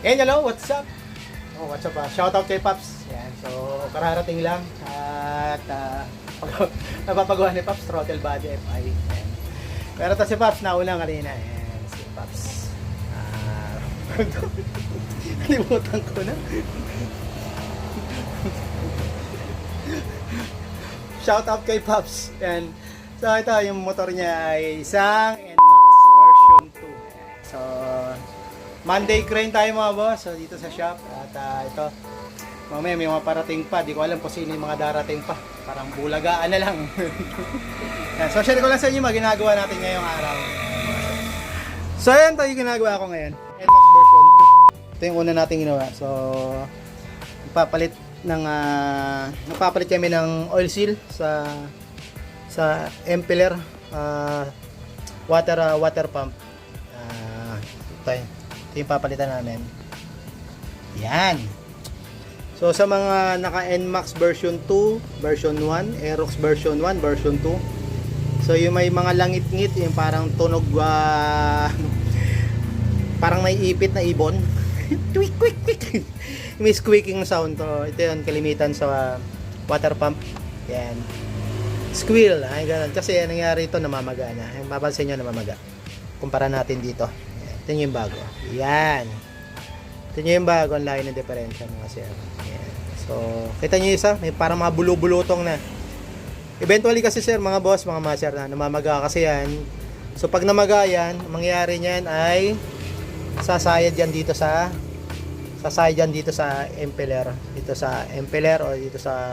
And hello, what's up? Oh, what's up? Uh, shout out kay Paps. Yan. So, kararating lang. At uh, pag- napapagawa ni Paps, throttle body FI. Pero to si Paps, nauna kanina. Yan, si Paps. Ah, Kalimutan ko na. Shout out kay Paps. Yan. So, ito, yung motor niya ay isang NMAX version 2. So, Monday crane tayo mga boss. So, dito sa shop. At ah, ito, mamaya may mga parating pa. Di ko alam kung sino yung mga darating pa. Parang bulagaan na lang. So, share ko lang sa inyo mga ginagawa natin ngayong araw. So, ayan to yung ginagawa ko ngayon. NMAX version 2. Ito yung una natin ginawa. So, ipapalit ng ah, nagpapalit kami ng oil seal sa sa impeller ah, water ah, water pump. Ito, yun. Ito yung papalitan namin. Yan. So sa mga naka NMAX version 2, version 1, Aerox version 1, version 2. So yung may mga langit-ngit, yung parang tunog ah, parang may ipit na ibon. Tweak, quick, quick. may squeaking sound to. Ito yun, kalimitan sa water pump. Yan. Squeal. Ay, ganun. Kasi ang nangyari ito, namamaga na. Mapansin nyo, namamaga. Kumpara natin dito. Ito yung bago. Yan. Ito yung bago. Ang layo ng diferensya mga sir. Yan. So, kita nyo isa? May parang mga bulu-bulutong na. Eventually kasi sir, mga boss, mga master na, namamaga kasi yan. So, pag namaga yan, ang mangyayari niyan ay sasayad yan dito sa sasayad yan dito sa impeller dito sa impeller o dito sa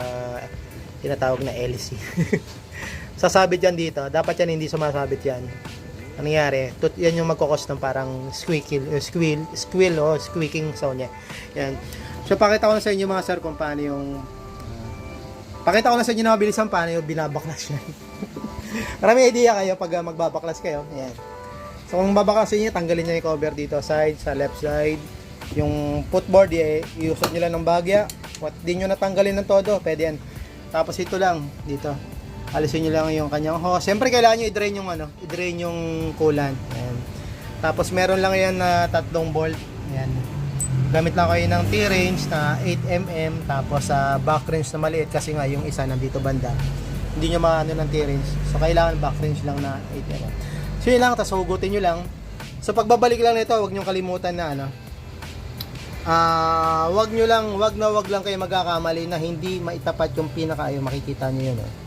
tinatawag na LC sasabit yan dito dapat yan hindi sumasabit yan ang nangyari tut yan yung magkokos ng parang squeaky uh, squeal squeal o squeaking sound niya yan so pakita ko na sa inyo mga sir kung paano yung uh, pakita ko na sa inyo na mabilisan paano yung binabaklas yan marami idea kayo pag uh, magbabaklas kayo yan So kung babakasin niyo, tanggalin niyo yung cover dito, side, sa left side. Yung footboard, eh, iusot niyo lang ng bagya. What, di niyo natanggalin ng todo, pwede yan. Tapos ito lang, dito. Alisin niyo lang yung kanyang hose. Siyempre kailangan niyo i-drain yung ano, i-drain yung coolant. Ayan. Tapos meron lang yan na tatlong bolt. Ayan. Gamit lang kayo ng T-range na 8mm tapos sa back range na maliit kasi nga yung isa nandito banda. Hindi nyo maano ng T-range. So kailangan back range lang na 8mm. So yun lang, tapos hugutin nyo lang. So pagbabalik lang nito, huwag nyo kalimutan na ano. Ah, wag nyo lang, wag na wag lang kayo magkakamali na hindi maitapat yung pinaka yung makikita nyo yun. Oh.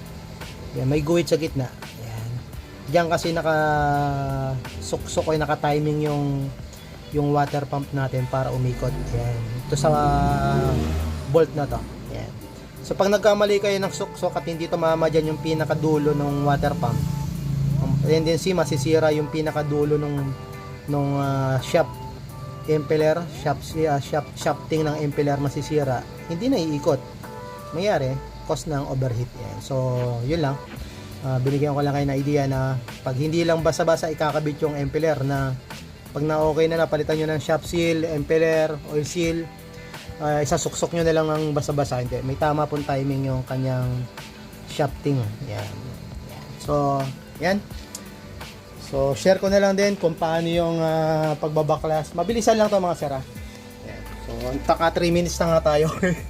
Yan, may guhit sa gitna. Yan. Diyan kasi naka suksok ay naka-timing yung yung water pump natin para umikot. Yan. Ito sa bolt na to. Yan. So pag nagkamali kayo ng suksok at hindi tumama dyan yung pinakadulo ng water pump, ang tendency masisira yung pinakadulo nung nung ah, shop impeller shop uh, shop shafting ng impeller masisira hindi na iikot mayari cause ng overheat yan so yun lang Ah, binigyan ko lang kayo ng idea na pag hindi lang basa-basa ikakabit yung impeller na pag na okay na napalitan nyo ng shop seal, impeller, oil seal uh, isasuksok nyo na lang ng basa-basa hindi may tama pong timing yung kanyang shafting yan, so yan. So, share ko na lang din kung paano yung ah, pagbabaklas. Mabilisan lang to mga sira. So, ang taka 3 minutes na nga tayo.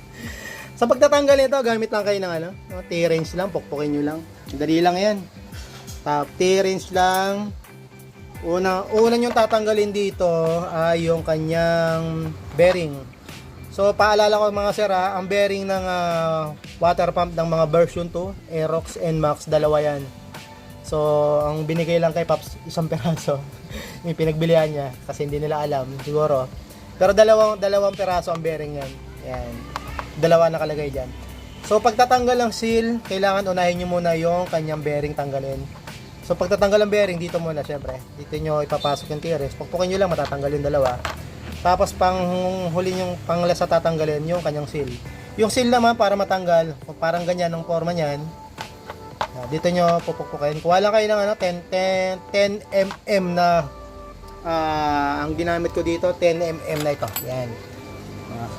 Sa pagtatanggal nito, gamit lang kayo ng ano, no, T-range lang, pukpukin nyo lang. Dali lang yan. Tap, T-range lang. Una, una yung tatanggalin dito ay yung kanyang bearing. So, paalala ko mga sira, ang bearing ng ah, water pump ng mga version 2, Aerox NMAX, dalawa yan. So, ang binigay lang kay Paps, isang peraso. yung pinagbilihan niya kasi hindi nila alam siguro. Pero dalawang dalawang peraso ang bearing yan. Yan. Dalawa nakalagay diyan. So, pagtatanggal ng seal, kailangan unahin niyo muna yung kanyang bearing tanggalin. So, pagtatanggal ng bearing, dito muna syempre. Dito nyo ipapasok yung tires. Pagpukin nyo lang, matatanggal yung dalawa. Tapos, pang huli yung panglasa tatanggalin yung kanyang seal. Yung seal naman, para matanggal, parang ganyan ang forma niyan, Ah, dito nyo pupukpukin. Kuha lang kayo ng ano, 10, 10, 10 mm na ah, ang ginamit ko dito, 10 mm na ito. Yan. Ah,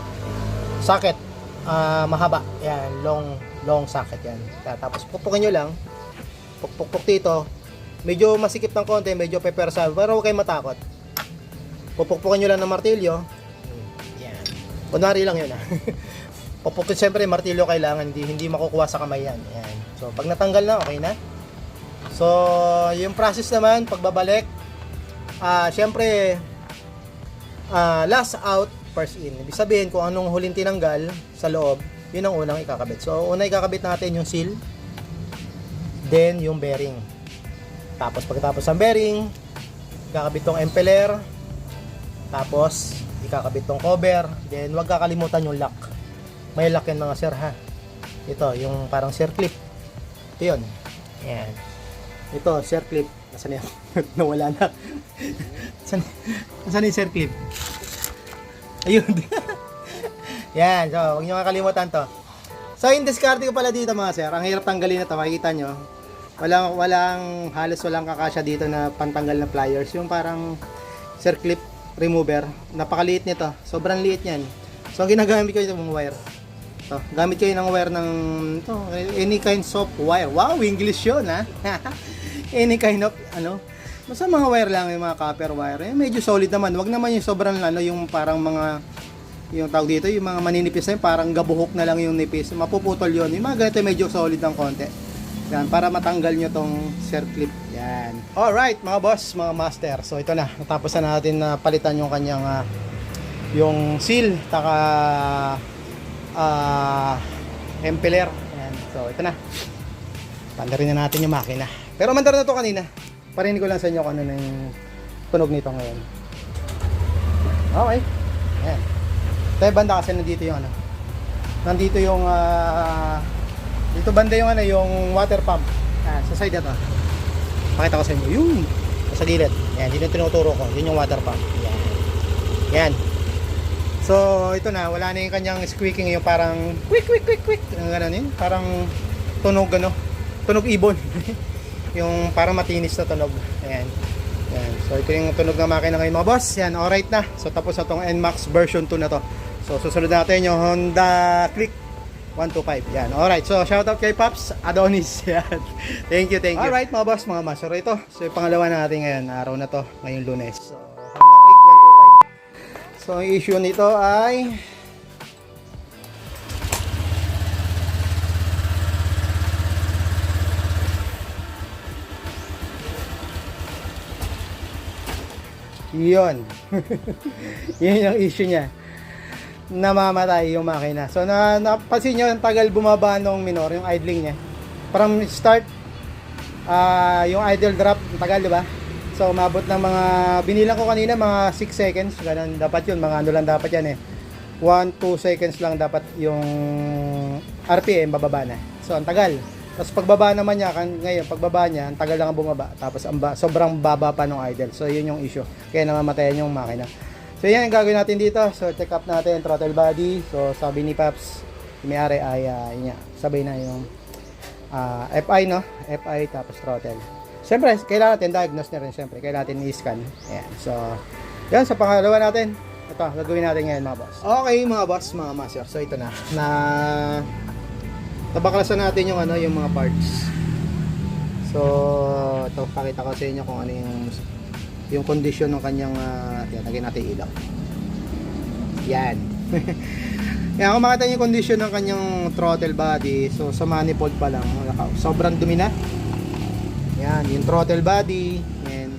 socket. Ah, mahaba. Yan, long long socket yan. Tapos pupukpukin nyo lang. Pukpukpuk dito. Medyo masikip ng konti, medyo pepersa, pero huwag kayong matakot. Pupukpukin nyo lang ng martilyo. Kunwari lang yun ah. Papukit siyempre, martilyo kailangan, hindi, hindi makukuha sa kamay yan. Ayan. So, pag natanggal na, okay na. So, yung process naman, pagbabalik, ah siyempre, ah last out, first in. Ibig sabihin, kung anong huling tinanggal sa loob, yun ang unang ikakabit. So, una ikakabit natin yung seal, then yung bearing. Tapos, pagkatapos ng bearing, ikakabit tong impeller, tapos, ikakabit tong cover, then wag kakalimutan yung lock. May lock yan mga sir ha. Ito, yung parang circlip. Ito yun. Ayan. Ito, circlip. Nasaan yan? Nawala na. Saan, nasaan yung circlip? Ayun. Yan, so huwag nyo kakalimutan to. So yung discard ko pala dito mga sir, ang hirap tanggalin na to, makikita nyo. Walang, walang, halos walang kakasya dito na pantanggal na pliers. Yung parang circlip remover. Napakaliit nito. Sobrang liit yan. So ang ginagamit ko ito mga wire. To, gamit kayo ng wire ng to, any kind of wire. Wow, English yun ha. any kind of ano. Basta mga wire lang, yung mga copper wire. Eh, medyo solid naman. Wag naman yung sobrang ano, yung parang mga yung tawag dito, yung mga maninipis na yun, parang gabuhok na lang yung nipis. Mapuputol yun. Yung mga ganito medyo solid ng konti. Yan, para matanggal nyo tong circlip. Yan. Alright, mga boss, mga master. So, ito na. Natapos na natin na palitan yung kanyang ah, yung seal, taka ah impeller. Yan. So, ito na. Pandarin na natin yung makina. Pero mandar na to kanina. Parinig ko lang sa inyo kung ano na yung tunog nito ngayon. Okay. Yan. Tayo banda kasi nandito yung ano. Nandito yung ah, dito banda yung ano, yung water pump. Ah, sa side na to. Pakita ko sa inyo. Yung sa gilid. Yan, yun yung tinuturo ko. Yun yung water pump. Yan. Yan. So, ito na, wala na yung kanyang squeaking, yung parang quick, quick, quick, quick. Yung gano'n yun. Parang tunog, ano, tunog ibon. yung parang matinis na tunog. Ayan. Yan. So, ito yung tunog ng makina ngayon mga boss. Yan, alright na. So, tapos na tong NMAX version 2 na to. So, susunod natin yung Honda Click 125. Yan. Alright. So, shoutout kay Pops Adonis. Yan. thank you, thank you. Alright mga boss, mga master. Ito. So, yung pangalawa natin ngayon. Araw na to. Ngayong lunes. So, Honda Click 125. So, ang issue nito ay Yun. Yun yung issue niya. Namamatay yung makina. So, na, napansin nyo, ang tagal bumaba nung minor, yung idling niya. From start, ah yung idle drop, ang tagal, di ba? So, umabot ng mga, binilang ko kanina, mga 6 seconds. Ganun, dapat yun, mga ano lang dapat yan eh. 1, 2 seconds lang dapat yung RPM bababa na. So, ang tagal. Tapos pagbaba naman niya, kan, ngayon, pagbaba niya, ang tagal lang ang bumaba. Tapos ang ba, sobrang baba pa ng idle. So, yun yung issue. Kaya namamatayan yung makina. So, yan ang gagawin natin dito. So, check up natin throttle body. So, sabi ni Paps, may-ari ay, uh, yun nga, sabay na yung ah, FI, no? FI tapos throttle. Siyempre, kailangan natin diagnose na rin, siyempre. Kailangan natin i-scan. Ayan. So, yan, sa pangalawa natin, ito, gagawin natin ngayon mga boss. Okay, mga boss, mga master. So, ito na. Na, tabaklasan natin yung ano, yung mga parts. So, ito, pakita ko sa inyo kung ano yung yung condition ng kanyang uh, yan, lagyan natin ilaw. Yan. yan, kung makita niyo yung condition ng kanyang throttle body, so sa manifold pa lang, sobrang dumi na. Yan, yung throttle body, yan.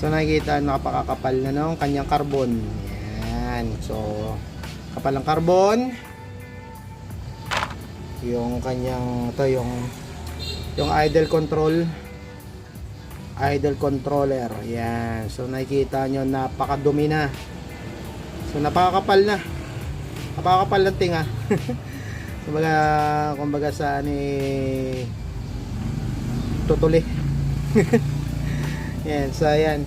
So nakikita napakakapal na ng kanyang carbon. Yan. So kapal ng carbon. Yung kanyang to yung yung idle control idle controller. Yan. So nakikita nyo napakadumi na. So napakakapal na. Napakakapal ng tinga. kumbaga, kumbaga sa ni tutuli. yan, so yan.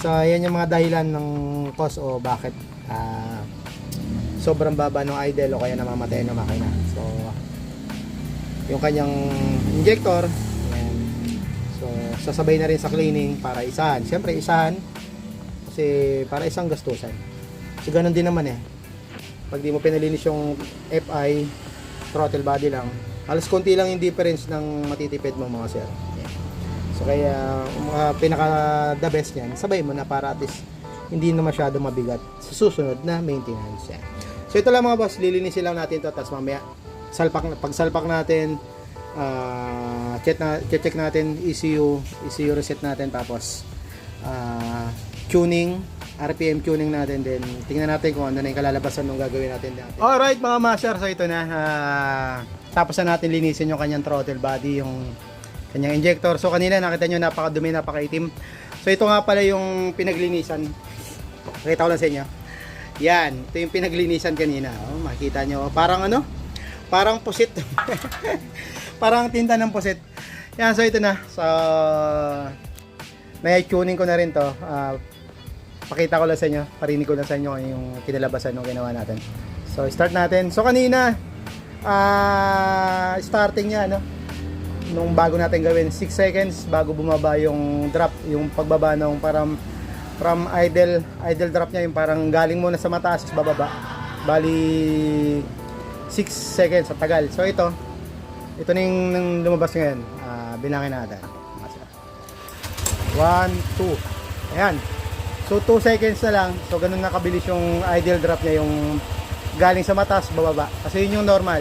So yan yung mga dahilan ng cause o bakit ah, sobrang baba ng idle o kaya namamatay ng makina. So yung kanyang injector, yan. So sasabay na rin sa cleaning para isahan. Siyempre isahan kasi para isang gastusan. So ganun din naman eh. Pag di mo pinalinis yung FI, throttle body lang, halos konti lang yung difference ng matitipid mo mga sir. Yan. So kaya uh, pinaka the best niyan, sabay mo na para at least hindi na masyado mabigat sa susunod na maintenance. Yan. So ito lang mga boss, lilinisin lang natin to tapos mamaya salpak pag salpak natin ah check na check natin ECU, ECU reset natin tapos ah tuning, RPM tuning natin din. Tingnan natin kung ano na yung kalalabasan ng gagawin natin dati. Alright mga master, so ito na. ah, tapos na natin linisin yung kanyang throttle body, yung kanyang injector. So kanina nakita nyo napakadumi, napakaitim. So ito nga pala yung pinaglinisan. Pakita ko lang sa inyo. Yan, ito yung pinaglinisan kanina. Oh, makita nyo, parang ano? Parang pusit. parang tinta ng pusit. Yan, so ito na. So, may tuning ko na rin to. Ah, pakita ko lang sa inyo, parinig ko lang sa inyo yung kinalabasan ng ginawa natin. So, start natin. So, kanina, ah starting niya, ano? Nung bago natin gawin, 6 seconds bago bumaba yung drop, yung pagbaba ng parang from idle, idle drop niya, yung parang galing muna sa mataas, bababa. Bali, 6 seconds sa tagal. So, ito, ito na yung lumabas ngayon. Ah, bilangin natin. 1, 2. Ayan. So 2 seconds na lang. So ganun na kabilis yung idle drop niya yung galing sa mataas bababa. Kasi yun yung normal.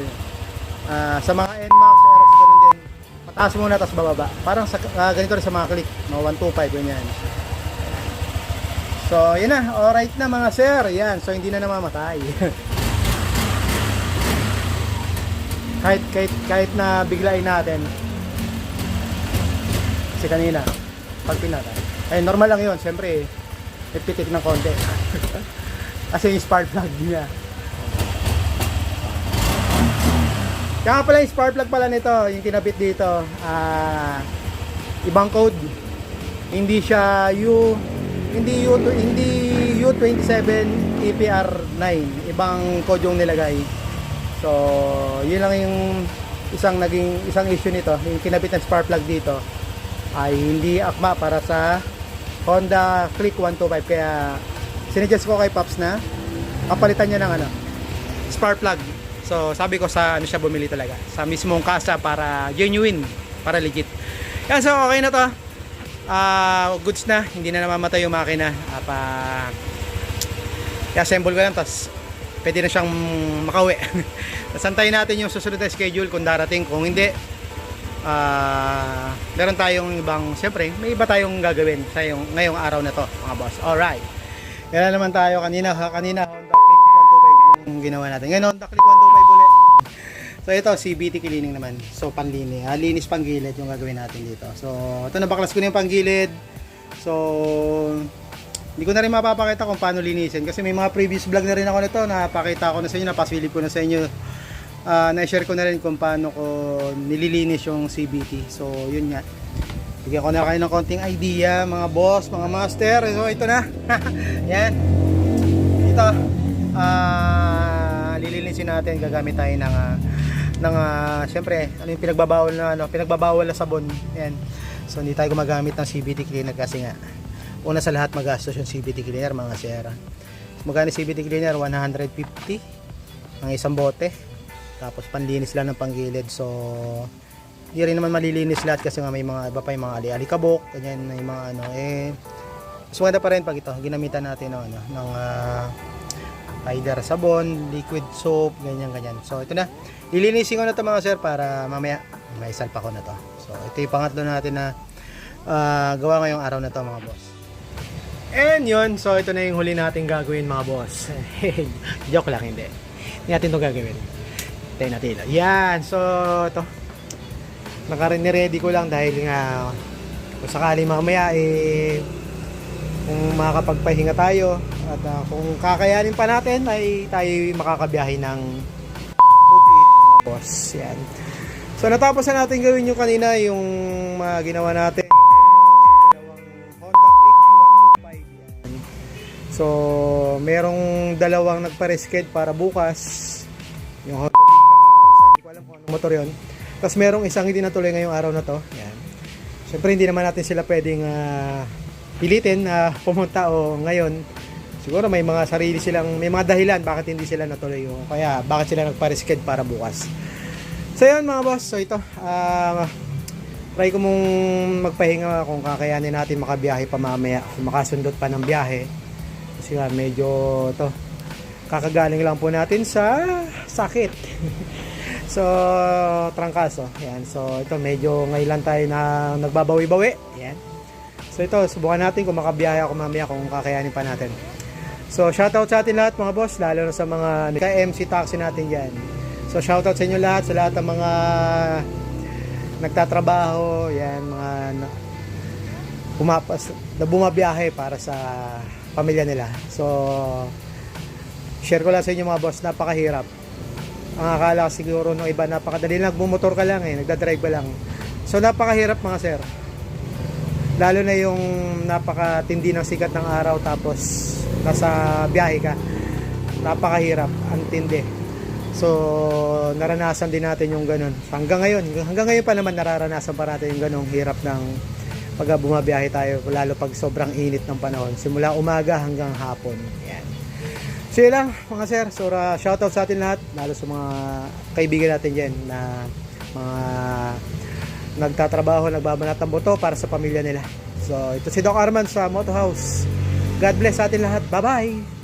Ah, sa mga NMAX, Aerox ganun din. Mataas muna tapos bababa. Parang sa, ah, ganito rin sa mga click. Mga 125 ganyan. So yun na. Alright na mga sir. Yan. So hindi na namamatay. kahit, kahit, kahit na biglain natin. Kasi kanina, pag pinatay. Eh, normal lang yun. Siyempre, may pitik ng konti. Kasi yung spark plug niya. Kaya pala yung spark plug pala nito, yung kinabit dito, ah ibang code. Hindi siya U hindi U hindi U27 EPR9, ibang code yung nilagay. So, yun lang yung isang naging isang issue nito, yung kinabit ng spark plug dito ay hindi akma para sa Honda Click 125 kaya sinuggest ko kay Pops na kapalitan niya ng ano spark plug. So sabi ko sa ano siya bumili talaga. Sa mismong kasa para genuine para legit. Yan so okay na to. Ah, goods na. Hindi na namamatay yung makina. Uh, pa i-assemble ko lang tapos pwede na siyang makauwi. Tapos antayin natin yung susunod na schedule kung darating. Kung hindi ah meron tayong ibang siyempre may iba tayong gagawin sa yung, ngayong araw na to mga boss. Alright. Yan na naman tayo kanina ha, kanina Honda Click 125 yung ginawa natin. Ngayon Honda Click 125 ulit so ito CBT cleaning naman. So panlinis ha, linis panggilid yung gagawin natin dito. So ito nabaklas ko na yung panggilid. So hindi ko na rin mapapakita kung paano linisin kasi may mga previous vlog na rin ako nito napakita ko na sa inyo napasilip ko na sa inyo Ah, na-share ko na rin kung paano ko nililinis yung CBT. So, yun nga. Bigyan ko na kayo ng konting idea, mga boss, mga master. So, ito na. Yan. Ito. Ah, lilinisin natin. Gagamit tayo ng ah, ng ah, syempre, ano yung pinagbabawal na ano, pinagbabawal na sabon. Yan. So, hindi tayo gumagamit ng CBT cleaner kasi nga una sa lahat magastos yung CBT cleaner mga sera. Magkano CBT cleaner? 150 ang isang bote. Tapos panlinis lang ng panggilid. So hindi rin naman malilinis lahat kasi nga may mga iba pa yung mga ali-alikabok ganyan may mga ano eh mas maganda pa rin pag ito ginamitan natin ng, ano, ng ah, either sabon, liquid soap ganyan ganyan. So ito na. Lilinisin ko na to mga sir para mamaya may salpa ko na to. So ito yung pangatlo natin na ah, gawa ngayong araw na to mga boss And yun, so ito na yung huli natin gagawin mga boss. Joke lang, hindi. Hindi natin ito gagawin. Tayo natin ilo. Yan, so ito. Nakaready ko lang dahil nga kung sakali mamaya eh kung makakapagpahinga tayo at ah, kung kakayanin pa natin ay tayo makakabiyahe ng boss. Yan. So natapos na natin gawin yung kanina yung mga ginawa natin So merong dalawang nagpa-resked para bukas. Yung Honda saka isa. Hindi ko alam kung anong motor yon tapos merong isang hindi natuloy ngayong araw na to. Yan. Syempre hindi naman natin sila pwedeng ah, pilitin na pumunta o ngayon. Siguro may mga sarili silang may mga dahilan bakit hindi sila natuloy o kaya bakit sila nagpa-resked para bukas. So yun mga boss. So ito ah try ko mong magpahinga kung kakayanin natin makabiyahe pa mamaya. Kung makasundot pa ng biyahe kasi nga medyo to kakagaling lang po natin sa sakit. so, trangkaso. Yan. So, ito medyo ngayon tayo na nagbabawi-bawi. Yan. So, ito, subukan natin kung makabiyahe ako mamaya kung kakayanin pa natin. So, shoutout sa atin lahat mga boss, lalo na sa mga ka-MC taxi natin dyan. So, shoutout sa inyo lahat, sa lahat ng mga nagtatrabaho, yan, mga pumapas, na bumabiyahe para sa pamilya nila. So, share ko lang sa inyo mga boss, napakahirap. Ang akala siguro ng iba, napakadali lang, nagmumotor ka lang eh, nagdadrive ka lang. So, napakahirap mga sir. Lalo na yung napakatindi ng sikat ng araw tapos nasa biyahe ka. Napakahirap, ang tindi. So, naranasan din natin yung ganun. Hanggang ngayon, hanggang ngayon pa naman nararanasan pa natin yung ganung hirap ng pag bumabiyahe tayo, lalo pag sobrang init ng panahon. Simula umaga hanggang hapon. Yan. So yun lang mga sir. So uh, shoutout sa atin lahat, lalo sa mga kaibigan natin dyan na mga nagtatrabaho, nagbabanat ng boto para sa pamilya nila. So ito si Doc Arman sa Moto House. God bless sa atin lahat. Bye-bye!